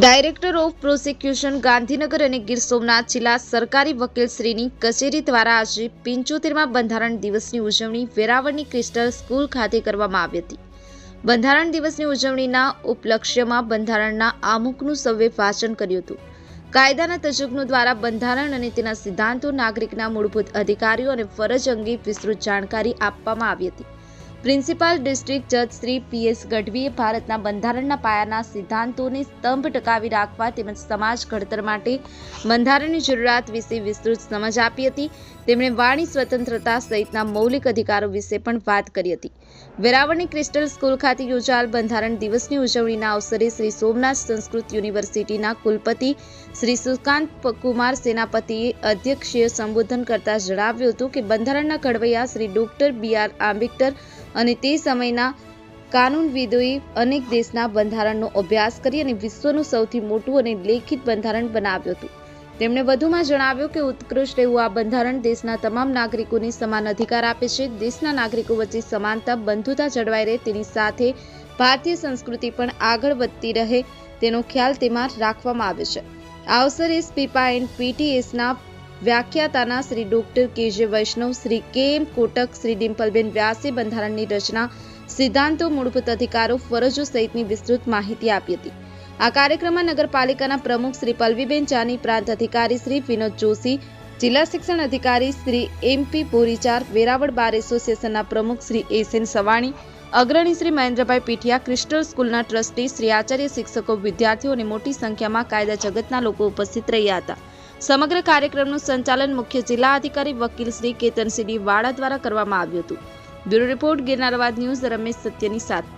Director of prosecution Gandhinagar અને ગીર સોમનાથ જિલ્લા સરકારી વકીલશ્રીની કચેરી દ્વારા આજે પંચોતેરમાં બંધારણ દિવસની ઉજવણી વેરાવળની ક્રિસ્ટલ સ્કૂલ ખાતે કરવામાં આવી હતી. બંધારણ દિવસની ઉજવણીના ઉપલક્ષ્યમાં બંધારણના આમુખનું સૌએ વાંચન કર્યું હતું. કાયદાના તજજ્ઞો દ્વારા બંધારણ અને તેના સિદ્ધાંતો, નાગરિકના મૂળભૂત અધિકારીઓ અને ફરજ અંગે વિસ્તૃત જાણકારી આપવામાં આવી હતી. પ્રિન્સિપાલ ડિસ્ટ્રિક્ટ જજ શ્રી પીએસ ગઢવીએ ભારતના બંધારણના પાયાના સિદ્ધાંતોને સ્તંભ ટકાવી રાખવા તેમજ સમાજ ઘડતર માટે બંધારણની જરૂરિયાત વિશે વિસ્તૃત સમજ આપી હતી. તેમણે વાણી સ્વતંત્રતા સહિતના મૌલિક અધિકારો વિશે પણ વાત કરી હતી. વેરાવળની ક્રિસ્ટલ સ્કૂલ ખાતે યોજાયેલ બંધારણ દિવસની ઉજવણીના અવસરે શ્રી સોમનાથ સંસ્કૃત યુનિવર્સિટીના કુલપતિ શ્રી સુકાંત કુમાર સેનાપતિએ અધ્યક્ષીય સંબોધન કરતા જણાવ્યું હતું કે બંધારણના ઘડવૈયા Shri doctor B R Ambedkar અને તે સમયના કાનૂનવિદોએ અનેક દેશના બંધારણનો અભ્યાસ કરી અને વિશ્વનું સૌથી મોટું અને લેખિત બંધારણ બનાવ્યું હતું. તેમણે વધુમાં જણાવ્યું કે ઉત્કૃષ્ટ એવું આ બંધારણ દેશના તમામ નાગરિકોને સમાન અધિકાર આપે છે. દેશના નાગરિકો વચ્ચે સમાનતા, બંધુતા જળવાઈ રહે, તેની સાથે ભારતીય સંસ્કૃતિ પણ આગળ વધતી રહે તેનો ખ્યાલ તેમાં રાખવામાં આવે છે. આ અવસરે સ્પીપા એન્ડ પીટીએસના વ્યાખ્યાતાના Shri doctor K J Vaishnav, Shri કે એમ કોટક, શ્રી ડિમ્પલબેન વ્યાસે બંધારણની રચના, સિદ્ધાંતો, મૂળભૂત અધિકારો, ફરજો સહિતની વિસ્તૃત માહિતી આપી હતી. આ કાર્યક્રમમાં નગરપાલિકાના પ્રમુખ શ્રી પલ્લવીબેન ચાની, પ્રાંત અધિકારી શ્રી વિનોદ જોશી, જિલ્લા શિક્ષણ અધિકારી Shri M P Porichar, Veraval bar એસોસિએશનના પ્રમુખ શ્રી એસ એન સવાણી, અગ્રણી શ્રી મહેન્દ્રભાઈ પીઠિયા, ક્રિસ્ટલ સ્કૂલના ટ્રસ્ટી શ્રી આચાર્ય શિક્ષકો, વિદ્યાર્થીઓ અને મોટી સંખ્યામાં કાયદા જગતના લોકો ઉપસ્થિત રહ્યા હતા. સમગ્ર કાર્યક્રમનું સંચાલન મુખ્ય જિલ્લા અધિકારી વકીલ શ્રી કેતનસિંહ વાળા દ્વારા કરવામાં આવ્યું હતું. બ્યુરો રિપોર્ટ ગિરનારવાદ ન્યૂઝ રમેશ સત્યની સાથે.